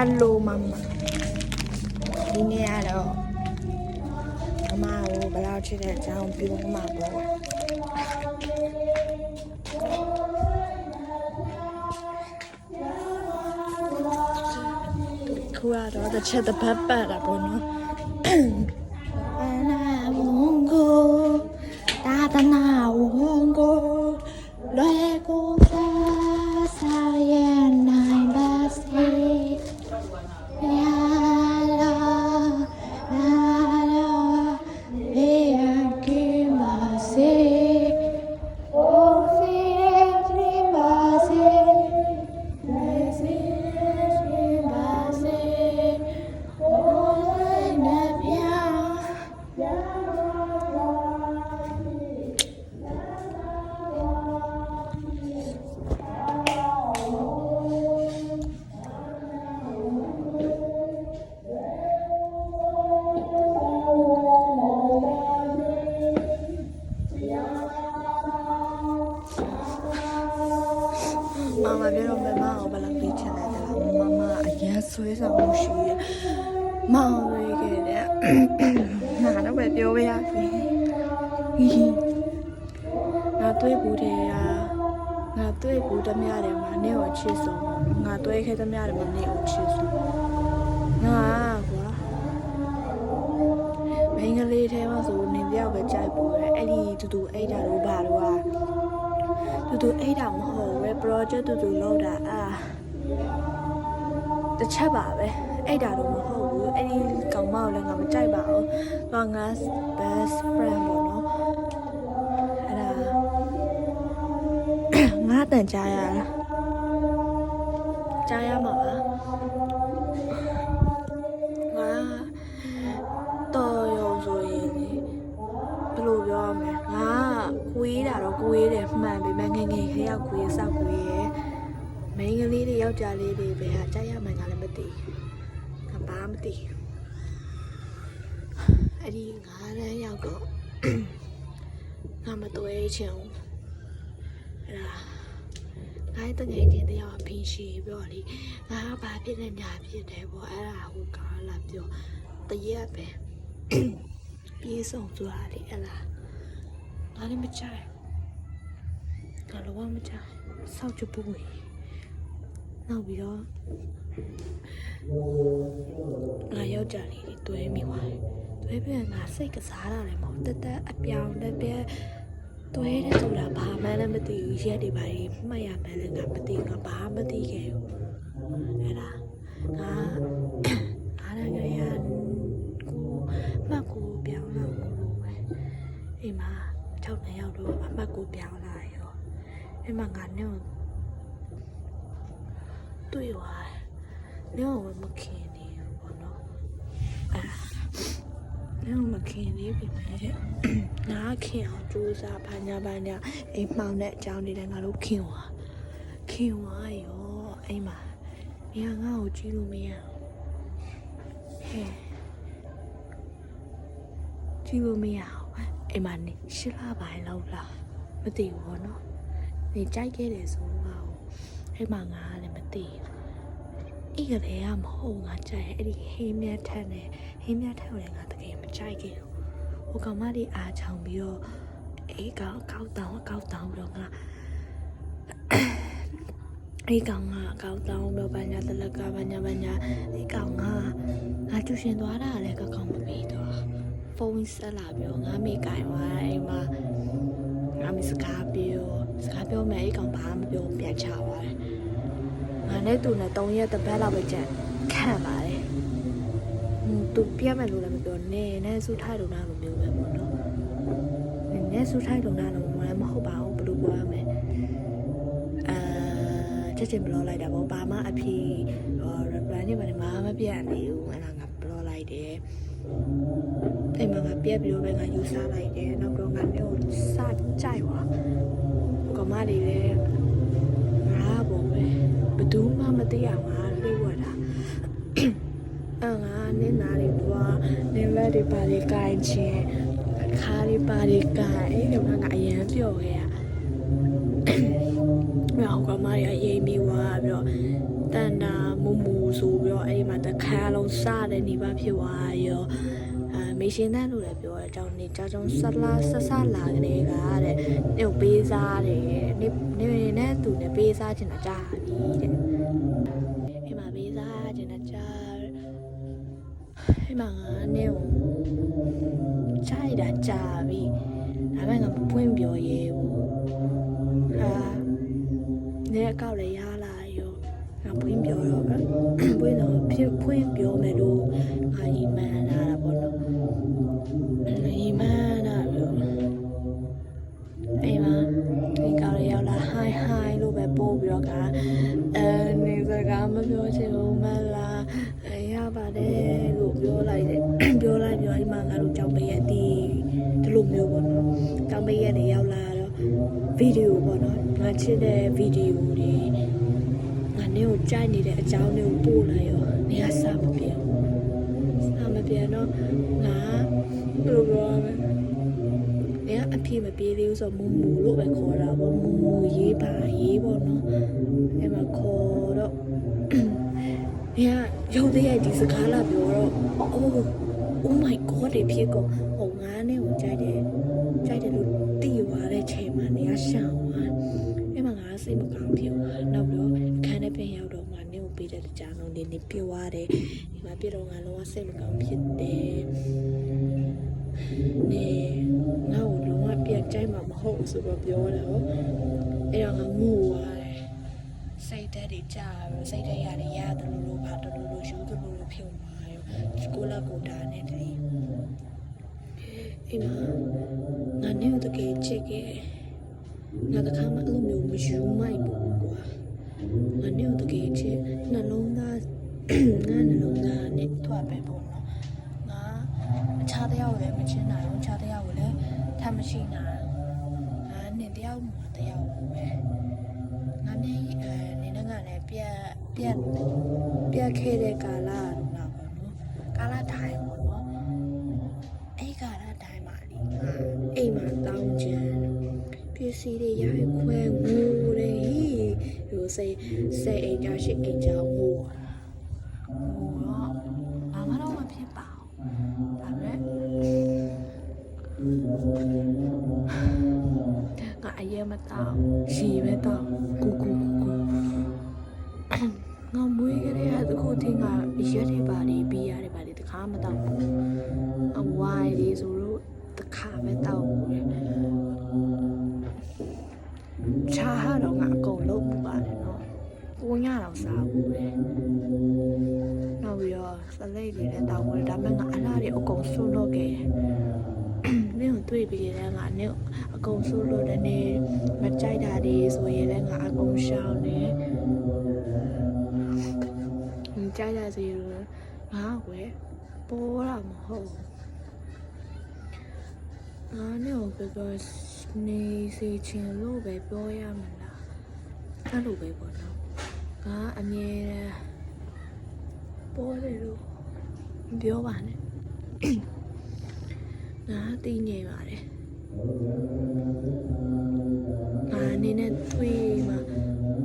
Hello mama ဒီနေ့ကတော့အမကိုဘယ်လောက်ချစ်တဲ့အကြောင်းပြောမှာပေါ့ခုကတော့တစ်ချက်တစ်ပတ်ပတ်တာပေါ့နော် ငါတွေးဘူးတမရတယ်မှာနေကိုချစ်ဆုံးငါတွေးခဲ့တမရတယ်မှာနေကိုချစ်ဆုံးငါကွာမင်းကလေးထဲမှာဆိုနေပြောက်ပဲကြိုက်ပူတယ်အဲ့ဒီတူတူအိတ်တာတို့ဘာတို့อ่ะတူတူအိတ်တာမဟုတ်ပဲ project တူတူလုပ်တာအာတစ်ချက်ပါပဲအိတ်တာတော့မဟုတ်ဘူးအဲ့ဒီကောင်မကိုလည်းငါမကြိုက်ပါဘူးသူကငါ best friend ပေါ့နော် ငါတန်ကြားရတာကြားရမှာပါငါတော်ရုံဆိုရင်လေဘယ်လိုပြောရမလဲငါကိုရေးတာတော့ကိုရေးတယ်မှန်ပေမဲ့ငယ်ငယ်ခေရောက်ကိုရေးစောက်ကိုရေးရယ်မိန်းကလေးတွေယောက်ျားလေးတွေပဲဟာကြိုက်ရမှန်းကလည်းမသိငါဘာမှမသိအဲ့ဒီငါလည်းရောက်တော့ငါမတွေ့ချင်ဘူးအဲ့ဒါ ငါတငယ်ချင်းတယောက်ဖင်ရှိပြောလေငါဘာဖြစ်နေညာဖြစ်တယ်ပေါ့အဲ့ဒါဟိုကားလာပြောတရက်ပဲပြေးဆုံးသွားတယ်အဲ့လားငါလည်းမကြိုက်ငါလောမကြိုက်စောက်ချပူကြီးနောက်ပြီးတော့ငါယောက်ျားလေးတွေတွဲမိသွားတယ်တွဲပြီးတော့ငါစိတ်ကစားတာလည်းမဟုတ်တက်တက်အပြောင်တက်တက် တွဲတယ်ဆိုတာဘာမှလည်းမသိဘူးရက်တွေပါကြီးမှတ်ရမှန်းလည်းငါမသိဘူးငါဘာမှမသိခဲ့ဘူးအဲ့ဒါငါအားလည်းငါရကိုမှတ်ကိုပြောင်းလာလို့ပဲအိမ်မှာ၆နှစ်ယောက်တော့အမှတ်ကိုပြောင်းလာရောအိမ်မှာငါနဲ့တွေ့သွားတယ်ညမခင် အဲညမခင်နေပြီမဲ့ငါခင်အောင်ကြိုးစားဘာညာဘာညာအိမ်မှောင်တဲ့အကြောင်းတွေလည်းငါတို့ခင်သွားခင်သွားရောအိမ်မှာနေငါ့ကိုကြည့်လို့မရဟဲ့ကြည့်လို့မရအောင်အိမ်မှာနေရှစ်လပိုင်းလောက်လားမသိဘူးဘောနော်နေကြိုက်ခဲ့တယ်ဆိုတော့အိမ်မှာငါလည်းမသိဘူး အိမ်ကလေးကမဟုတ်ငါကြိုက်အဲ့ဒီဟင်းမြတ်ထက်နဲ့ဟင်းမြတ်ထက်ကိုလည်းငါတကယ်မကြိုက်ခဲ့ဘူးဟိုကောင်မလေးအားချောင်ပြီးတော့အေးကောင်ကောက်တောင်းကောက်တောင်းပြီးတော့ငါအေးကောင်ကအကောက်တောင်းပြီးတော့ဘာညာတလကဘာညာဘာညာအေးကောင်ကငါကျူရှင်သွားတာလည်းကောက်ကောက်မပြီးတော့ဖုန်းဆက်လာပြီးတော့ငါမေကင်သွားအိမ်မှာငါမစကားပြောစကားပြောမယ်အိမ်ကောင်ဘာမှမပြောပြန်ချသွားတယ် ငါနဲ့သူနဲ့၃ရက်တစ်ပတ်လောက်ပဲကြံခံပါတယ်ဟွန်းသူပြတ်မယ်လို့လည်းမပြောနဲ့နဲ့စူထိုက်လို့နားလိုမျိုးပဲပေါ့နော်နဲ့စူထိုက်လို့နားလိုမျိုးမဟုတ်ပါဘူးဘယ်လိုပြောရမလဲအာချက်ချင်းဘလော့လိုက်တာပေါ့ဘာမှအဖြေဟော reply နေမှမမပြတ်နေဘူးအဲ့ဒါငါဘလော့လိုက်တယ်အိမ်မှာငါပြက်ပြီးတော့ပဲငါယူစားလိုက်တယ်နောက်တော့ငါမျိုးစကြိုက်သွားကမလေးလည်းငါဘောပဲ ဘယ်သူမှမသိအောင်ငါလေးဝတ်တာအငါနင်းနာလေးပွားနင်းလက်တွေပါလေးကိုင်ချင်းခါလေးပါလေးကိုင်အဲ့ဒီမှာငါအရန်ပြော့ခဲ့ရမြောက်ကမရီအရေးပြီးွားပြီးတော့တန်တာမူမူဆိုပြီးတော့တော့အဲ့ဒီမှာတစ်ခါလုံးစတဲ့နေပါဖြစ်သွားရောအဲမေရှင်တန်းလို့လည်းပြောတယ်ကြောင့်နေကြောင်ဆက်လာဆက်ဆလာကလေးကတဲ့နေကိုပေး စားတယ်နေနေနဲ့သူနဲ့ပေးစားချင်တာကြာပြီတဲ့အဲ့မှာပေးစားချင်တာကြာအဲ့မှာငါနေကိုခြိုက်တာကြာပြီဒါပေမဲ့ငါမပွင့်ပြောရဲဘူးဟာနေအကောက်လည်းရလာရောငါပွင့်ပြောတော့ကပွင့်တော့ဖြစ်ပွင့်ပြောမယ်လို့အာအီမန် ပြောအိမ်မှာငါတို့ကြောင်ပေးရသည်ဒီလိုမျိုးပေါ့နော်ကြောင်ပေးရနေရောက်လာတော့ဗီဒီယိုပေါ့နော်ငါချစ်တဲ့ဗီဒီယိုတွေငါနေကိုကြိုက်နေတဲ့အကြောင်းတွေကိုပို့လိုက်ရောနေကစမပြေဘူးစမပြေတော့ငါဘယ်လိုပြောရမလဲနေကအပြေမပြေသေးဘူးဆိုတော့မူမူလို့ပဲခေါ်တာပေါ့မူမူရေးပါရေးပေါ့နော်အဲ့မှာခေါ်တော့နေကရုပ်သေးရဲ့ဒီစကားလာပြောတော့ oh oh my god တွေဖြစ်ကုန်ဟိုငါနဲ့ကိုကြိုက်တယ်ကြိုက်တယ်လို့သိသွားတဲ့ချိန်မှာနေကရှောင်သွားအဲ့မှာငါစိတ်မကောင်းဖြစ်သွားနောက်ပြီးတော့အခန်းထဲပြန်ရောက်တော့ငါနဲ့ကိုပေးတဲ့ကြားလုံးနေနေပြေသွားတယ်ဒီမှာပြေတော့ငါလုံးဝစိတ်မကောင်းဖြစ်တယ်နေငါ့ကိုလုံးဝပြန်ကြိုက်မှာမဟုတ်ဘူးဆိုတော့ပြောတယ်ဟောအဲ့တော့ငါငိုသွားတယ်စိတ်ဓာတ်တွေကြာပြီးစိတ်ဓာတ်ရတယ်ရတယ်လို့လို့ပါတလို့လို့ယူတယ်လို့လို့ဖြစ်မှာရော ကိုလာကိုတာနဲ့တည်းအိမ်မှာငါနဲ့တကယ်ချစ်ခဲ့ငါတခါမှအဲ့လိုမျိုးမယူမိုက်ဘူးကွာငါနဲ့တကယ်ချစ်နှလုံးသားငါနှလုံးသားနဲ့ထွက်ပဲပေါ့နော်ငါအခြားတယောက်လည်းမချင်နိုင်ဘူးအခြားတယောက်ကိုလည်းထပ်မရှိနိုင်ငါနဲ့တယောက်မှတယောက်ပဲငါနေအဲနေနဲ့ငါလည်းပြက်ပြက်ပြက်ခဲ့တဲ့ကာလတော့ပေါ့နော် ကာလတိုင်းပေါ့နော်အဲ့ကာလတိုင်းမှာလေငါအိမ်မှာတောင်းချင်ပစ္စည်းတွေရိုက်ခွဲငိုတယ်ဟိဟိုစိတ်စိတ်အိမ်ကြရှိအိမ်ကြငိုတာငိုတော့ဘာမှတော့မဖြစ်ပါဘူးဒါပေမဲ့ငါအရင်မတောင်းရေပဲတောင်းကူကူကူကူငါမွေးကလေးကတခုထင်းကရက်တွေပါနေပြီးရတယ်ပါလေတ ခါမတောက်ဘူးအဝိုင်းလေးဆိုတော့တခါပဲတောက်ဘူးချားတော့ငါအကုန်လုံးပူပါတယ်နော်ကိုညတော့စားဘူးလေနောက်ပြီးတော့စလိတ်တွေလည်းတောက်ဘူးဒါပေမဲ့ငါအလားတွေအကုန်ဆွလို့ခဲ့နင့်ကိုတွေ့ပြီးရင်ငါနင့်အကုန်ဆိုးလို့လည်းနေမကြိုက်တာတွေဆိုရင်လည်းငါအကုန်ရှောင်နေကြိုက်တာစီလို့ငါဝယ် ပေါ်တာမဟုတ်ဘူးငါနဲ့ကိုပြောပြောနေစီချင်လို့ပဲပြောရမလားအဲ့လိုပဲပေါ့နော်ငါအမြဲတမ်းပေါ်တယ်လို့မပြောပါနဲ့ငါသိနေပါတယ်ငါအနေနဲ့တွေ့မှာ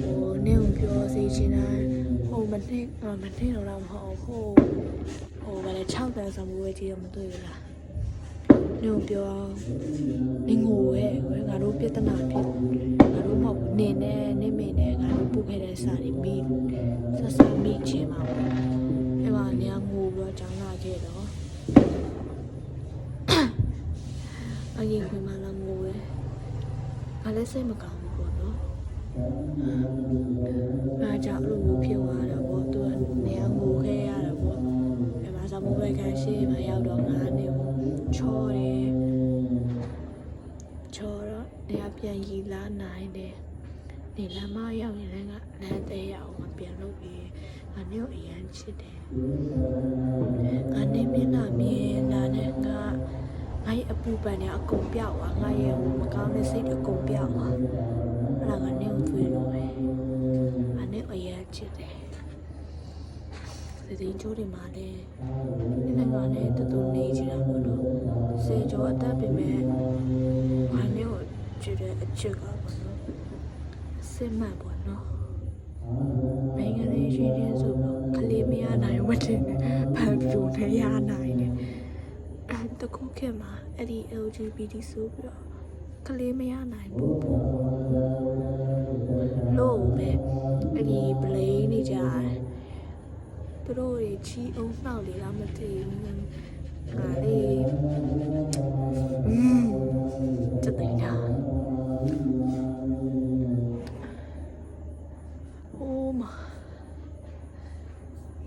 ဟိုနေကိုပြောစီချင်တာဟိုမနေ့ကမနေ့တော့တော့မဟုတ်ဘူးဟို ဟိုဗါလေ6တန်းဆောင်မှုပဲကြည့်တော့မတွေ့ဘူးလားညို့ပြောနေငိုရဲ့ကွယ်ငါတို့ပြဿနာဖြစ်ငါတို့မဟုတ်ဘူးနေနဲ့နေမေနဲ့ငါတို့ပူခဲ့တဲ့စာတွေပြီးဆက်ဆက်မိချင်မှာပေါ့အဲ့မှာနေငိုပြီးတော့ကြောင်းလာခဲ့တော့အရင်ခွေမှလာငိုရဲ့ငါလည်းစိတ်မကောင်းဘူးပေါ့နော်အားကြောင့်အဲ့လိုမျိုးဖြစ်သွားတာ တော့နေရာပြန်ရီလာနိုင်တယ်နေလမ်းမရောက်ရင်လည်းငါလမ်းသေးရအောင်ငါပြန်လုပ်ပြီးငါနေကိုအရန်ချစ်တယ်ငါနေမျက်နှာမြင်လာနဲ့ငါငါရဲ့အပူပန်နဲ့အကုန်ပြောက်သွားငါရဲ့မကောင်းတဲ့စိတ်အကုန်ပြောက်သွားအဲ့ဒါကနေကိုတွေ့လို့ပဲ။အနေအရချစ်တယ်။ဒီကျိုးတွေမှာလည်းနိုင်ငံနဲ့တူတူနေကြတာပေါ့နော်။စေကျော်အသက်ပြင်မဲ့ဘာမျိုး ချစ်တဲ့အချစ်ကပေါ့နော်။စစ်မှန်ပေါ့နော်။နိုင်ငံရေးရှင်းချင်းဆိုတော့ကလေးမရနိုင်ဘူးမတင်နဲ့ဘာလို့လဲရနိုင်တယ်အဲတကူခင်မှာအဲ့ဒီ LGBT ဆိုပြီးတော့ကလေးမရနိုင်ဘူးပေါ့လို့ပဲအဲ့ဒီ blame နေကြတယ်သူတို့တွေချီအောင်နှောက်လေလားမသိဘူး မ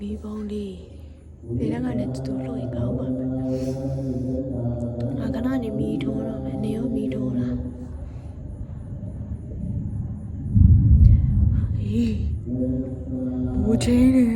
ိဘုံလေးနေရကလည်းတူတူလို့ကောင်းပါမယ်။ငါကနာနေမိထိုးတော့မယ်နေရောမိထိုးလား။ဟေးဘူချင်းနေ